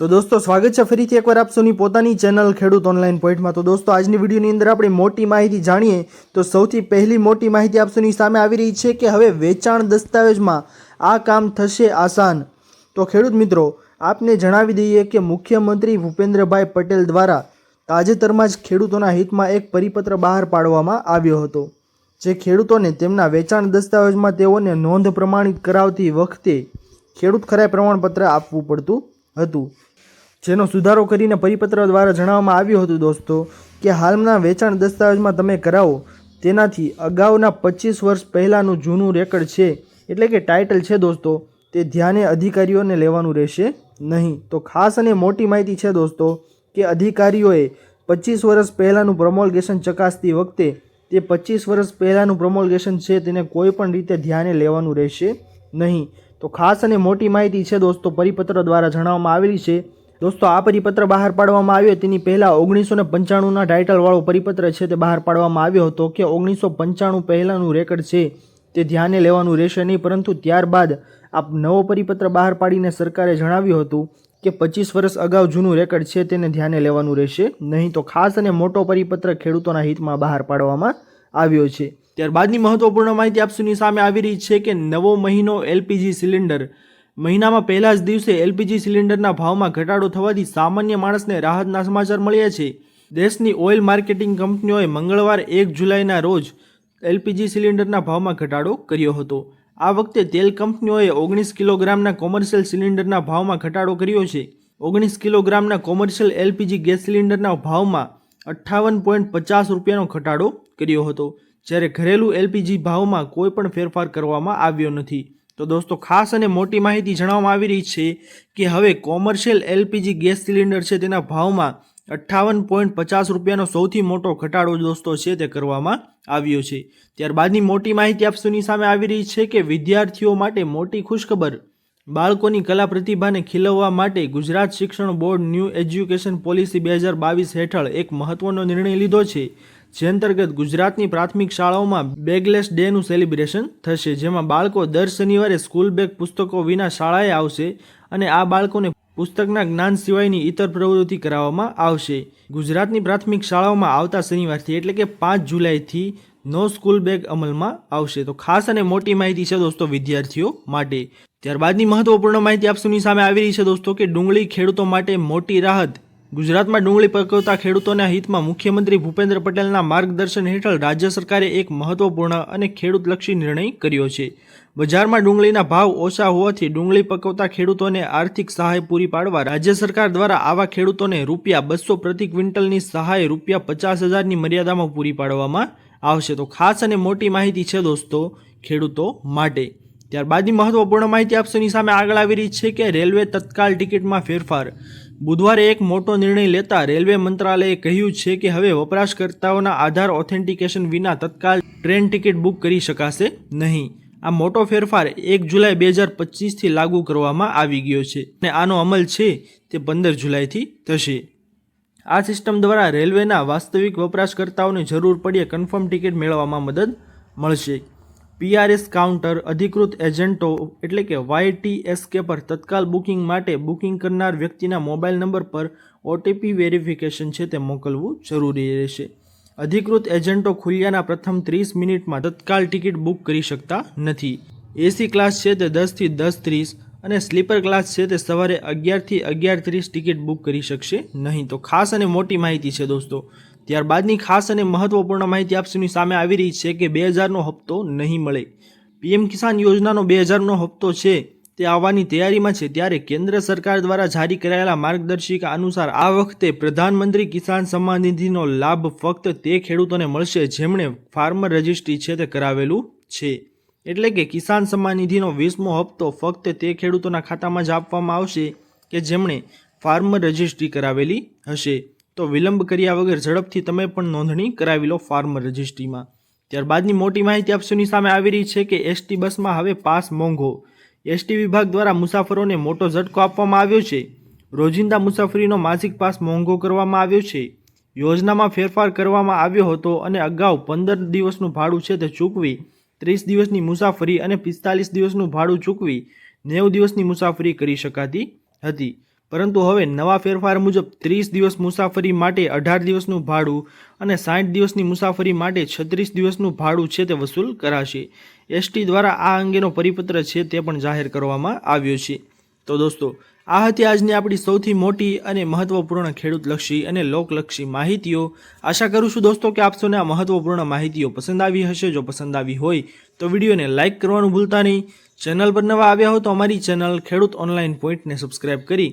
તો દોસ્તો, સ્વાગત છે ફરીથી એકવાર આપ સૌની પોતાની ચેનલ ખેડૂત ઓનલાઈન પોઈન્ટમાં. તો દોસ્તો, આજની વિડીયોની અંદર આપણે મોટી માહિતી જાણીએ. તો સૌથી પહેલી મોટી માહિતી આપ સૌની સામે આવી રહી છે કે હવે વેચાણ દસ્તાવેજમાં આ કામ થશે આસાન. તો ખેડૂત મિત્રો, આપને જણાવી દઈએ કે મુખ્યમંત્રી ભૂપેન્દ્રભાઈ પટેલ દ્વારા તાજેતરમાં જ ખેડૂતોના હિતમાં એક પરિપત્ર બહાર પાડવામાં આવ્યો હતો, જે ખેડૂતોને તેમના વેચાણ દસ્તાવેજમાં તેઓને નોંધ પ્રમાણિત કરાવતી વખતે ખેડૂત ખરાઈ પ્રમાણપત્ર આપવું પડતું હતું. જેનો સુધારો કરીને પરિપત્ર દ્વારા જણાવવામાં આવ્યું હતું, દોસ્તો, કે હાલના વેચાણ દસ્તાવેજમાં તમે કરાવો, તેનાથી અગાઉના પચીસ વર્ષ પહેલાંનું જૂનું રેકર્ડ છે, એટલે કે ટાઇટલ છે, દોસ્તો, તે ધ્યાને અધિકારીઓને લેવાનું રહેશે નહીં. તો ખાસ અને મોટી માહિતી છે, દોસ્તો, કે અધિકારીઓએ પચીસ વર્ષ પહેલાંનું પ્રમોલગેશન ચકાસતી વખતે તે પચીસ વર્ષ પહેલાંનું પ્રમોલગેશન છે, તેને કોઈ પણ રીતે ધ્યાને લેવાનું રહેશે નહીં. તો ખાસ અને મોટી માહિતી છે, દોસ્તો, પરિપત્ર દ્વારા જણાવવામાં આવેલી છે દોસ્તો, આ પરિપત્ર બહાર પાડવામાં આવ્યો. તેની પહેલાં ઓગણીસો ને પંચાણુંના ટાઇટલવાળો પરિપત્ર છે તે બહાર પાડવામાં આવ્યો હતો કે ઓગણીસો પંચાણું પહેલાંનું રેકર્ડ છે તે ધ્યાને લેવાનું રહેશે નહીં, પરંતુ ત્યારબાદ આ નવો પરિપત્ર બહાર પાડીને સરકારે જણાવ્યું હતું કે પચીસ વર્ષ અગાઉ જૂનું રેકર્ડ છે તેને ધ્યાને લેવાનું રહેશે નહીં તો ખાસ અને મોટો પરિપત્ર ખેડૂતોના હિતમાં બહાર પાડવામાં આવ્યો છે. ત્યારબાદની મહત્વપૂર્ણ માહિતી આપસુની સામે આવી રહી છે કે નવો મહિનો એલપીજી સિલિન્ડર મહિનામાં પહેલા જ દિવસે એલપીજી સિલિન્ડરના ભાવમાં ઘટાડો થવાથી સામાન્ય માણસને રાહતના સમાચાર મળ્યા છે. દેશની ઓઇલ માર્કેટિંગ કંપનીઓએ મંગળવાર એક જુલાઈના રોજ એલપીજી સિલિન્ડરના ભાવમાં ઘટાડો કર્યો હતો. આ વખતે તેલ કંપનીઓએ ઓગણીસ કિલોગ્રામના કોમર્શિયલ સિલિન્ડરના ભાવમાં ઘટાડો કર્યો છે. ઓગણીસ કિલોગ્રામના કોમર્શિયલ એલપીજી ગેસ સિલિન્ડરના ભાવમાં અઠ્ઠાવન પોઈન્ટ પચાસ રૂપિયાનો ઘટાડો કર્યો હતો, જ્યારે ઘરેલું એલપીજી ભાવમાં કોઈ પણ ફેરફાર કરવામાં આવ્યો નથી. તો દોસ્તો, ખાસ અને મોટી માહિતી જણાવવામાં આવી રહી છે કે હવે કોમર્શિયલ એલપીજી ગેસ સિલિન્ડર છે તેના ભાવમાં અઠ્ઠાવન પોઈન્ટ પચાસ રૂપિયાનો સૌથી મોટો ઘટાડો દોસ્તો છે તે કરવામાં આવ્યો છે. ત્યારબાદની મોટી માહિતી આપ સામે આવી રહી છે કે વિદ્યાર્થીઓ માટે મોટી ખુશખબર, બાળકોની કલા પ્રતિભાને ખીલવવા માટે ગુજરાત શિક્ષણ બોર્ડ ન્યૂ એજ્યુકેશન પોલિસી બે હજાર બાવીસ હેઠળ એક મહત્વનો નિર્ણય લીધો છે. જે અંતર્ગત ગુજરાતની પ્રાથમિક શાળાઓમાં બેગલેસ ડેનું સેલિબ્રેશન થશે, જેમાં બાળકો દર શનિવારે સ્કૂલ બેગ પુસ્તકો વિના શાળાએ આવશે અને આ બાળકોને પુસ્તકના જ્ઞાન સિવાયની ઇતર પ્રવૃત્તિ કરાવવામાં આવશે. ગુજરાતની પ્રાથમિક શાળાઓમાં આવતા શનિવારથી એટલે કે પાંચ જુલાઈથી નો સ્કૂલ બેગ અમલમાં આવશે. તો ખાસ અને મોટી માહિતી છે દોસ્તો વિદ્યાર્થીઓ માટે. ત્યારબાદની મહત્વપૂર્ણ માહિતી આપ સૌની સામે આવી રહી છે દોસ્તો કે ડુંગળી ખેડૂતો માટે મોટી રાહત ગુજરાતમાં ડુંગળી પકવતા ખેડૂતોના હિતમાં મુખ્યમંત્રી ભૂપેન્દ્ર પટેલના માર્ગદર્શન હેઠળ રાજ્ય સરકારે એક મહત્વપૂર્ણ અને ખેડૂતલક્ષી નિર્ણય કર્યો છે. બજારમાં ડુંગળીના ભાવ ઓછા હોવાથી ડુંગળી પકવતા ખેડૂતોને આર્થિક સહાય પૂરી પાડવા રાજ્ય સરકાર દ્વારા આવા ખેડૂતોને રૂપિયા બસો પ્રતિ ક્વિન્ટલની સહાય રૂપિયા પચાસ હજારની મર્યાદામાં પૂરી પાડવામાં આવશે. તો ખાસ અને મોટી માહિતી છે દોસ્તો, ખેડૂતો માટે. ત્યારબાદની મહત્વપૂર્ણ માહિતી આપશોની સામે આગળ આવી રહી છે કે રેલવે તત્કાલ ટિકિટમાં ફેરફાર. બુધવારે એક મોટો નિર્ણય લેતા રેલવે મંત્રાલયે કહ્યું છે કે હવે વપરાશકર્તાઓના આધાર ઓથેન્ટિકેશન વિના તત્કાલ ટ્રેન ટિકિટ બુક કરી શકાશે નહીં. આ મોટો ફેરફાર એક જુલાઈ બે હજાર પચીસથી લાગુ કરવામાં આવી ગયો છે અને આનો અમલ છે તે પંદર જુલાઈથી થશે. આ સિસ્ટમ દ્વારા રેલવેના વાસ્તવિક વપરાશકર્તાઓને જરૂર પડ્યે કન્ફર્મ ટિકિટ મેળવવામાં મદદ મળશે. પીઆરએસ કાઉન્ટર અધિકૃત એજન્ટો એટલે કે વાયટીએસકે પર તત્કાલ બુકિંગ માટે બુકિંગ કરનાર વ્યક્તિના મોબાઈલ નંબર પર ઓટીપી વેરિફિકેશન છે તે મોકલવું જરૂરી રહેશે. અધિકૃત એજન્ટો ખુલ્યાના પ્રથમ ત્રીસ મિનિટમાં તત્કાલ ટિકિટ બુક કરી શકતા નથી. એસી ક્લાસ છે તે દસથી દસ ત્રીસ અને સ્લીપર ક્લાસ છે તે સવારે અગિયારથી અગિયાર ત્રીસ ટિકિટ બુક કરી શકશે નહીં. તો ખાસ અને મોટી માહિતી છે દોસ્તો. ત્યારબાદની ખાસ અને મહત્વપૂર્ણ માહિતી આપસીની સામે આવી રહી છે કે બે હજારનો હપ્તો નહીં મળે. પીએમ કિસાન યોજનાનો બે હજારનો હપ્તો છે તે આવવાની તૈયારીમાં છે ત્યારે કેન્દ્ર સરકાર દ્વારા જારી કરાયેલા માર્ગદર્શિકા અનુસાર આ વખતે પ્રધાનમંત્રી કિસાન સન્માન નિધિનો લાભ ફક્ત તે ખેડૂતોને મળશે જેમણે ફાર્મર રજિસ્ટ્રી છે તે કરાવેલું છે. એટલે કે કિસાન સન્માન નિધિનો વીસમો હપ્તો ફક્ત તે ખેડૂતોના ખાતામાં જ આપવામાં આવશે કે જેમણે ફાર્મર રજિસ્ટ્રી કરાવેલી હશે. તો વિલંબ કર્યા વગર ઝડપથી તમે પણ નોંધણી કરાવી લો ફાર્મર રજિસ્ટ્રીમાં. ત્યારબાદની મોટી માહિતી આપ સામે આવી રહી છે કે એસટી બસમાં હવે પાસ મોંઘો. એસટી વિભાગ દ્વારા મુસાફરોને મોટો ઝટકો આપવામાં આવ્યો છે. રોજિંદા મુસાફરીનો માસિક પાસ મોંઘો કરવામાં આવ્યો છે. યોજનામાં ફેરફાર કરવામાં આવ્યો હતો અને અગાઉ પંદર દિવસનું ભાડું છે તે ચૂકવી, ત્રીસ દિવસની મુસાફરી અને પિસ્તાલીસ દિવસનું ભાડું ચૂકવી, નેવું દિવસની મુસાફરી કરી શકાતી હતી. પરંતુ હવે નવા ફેરફાર મુજબ ત્રીસ દિવસ મુસાફરી માટે અઢાર દિવસનું ભાડું અને સાઠ દિવસની મુસાફરી માટે છત્રીસ દિવસનું ભાડું છે તે વસૂલ કરાશે. એસટી દ્વારા આ અંગેનો પરિપત્ર છે તે પણ જાહેર કરવામાં આવ્યો છે. તો દોસ્તો, આ હતી આજની આપણી સૌથી મોટી અને મહત્વપૂર્ણ ખેડૂતલક્ષી અને લોકલક્ષી માહિતીઓ. આશા કરું છું દોસ્તો કે આપ સૌને આ મહત્વપૂર્ણ માહિતીઓ પસંદ આવી હશે. જો પસંદ આવી હોય તો વિડીયોને લાઇક કરવાનું ભૂલતા નહીં. ચેનલ પર નવા આવ્યા હો તો અમારી ચેનલ ખેડૂત ઓનલાઈન પોઈન્ટને સબસ્ક્રાઇબ કરી